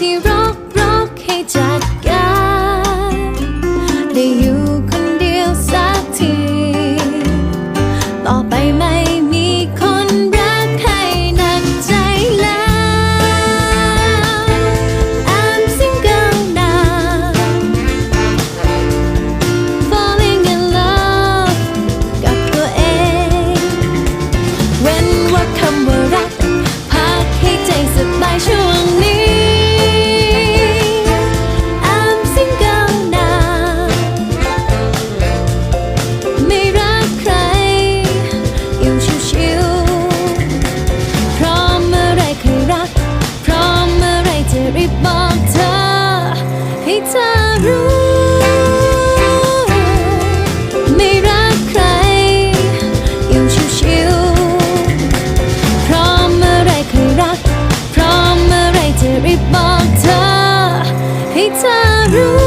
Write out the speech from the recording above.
ที่รกรกให้จัดการได้อยู่คนเดียวสักที ต่อไปไม เธอรู้ ไม่รักใคร อยู่ชิวๆพร้อมเมื่อไรเคยรัก พร้อมเมื่อไรจะรีบบอกเธอ ให้เธอรู้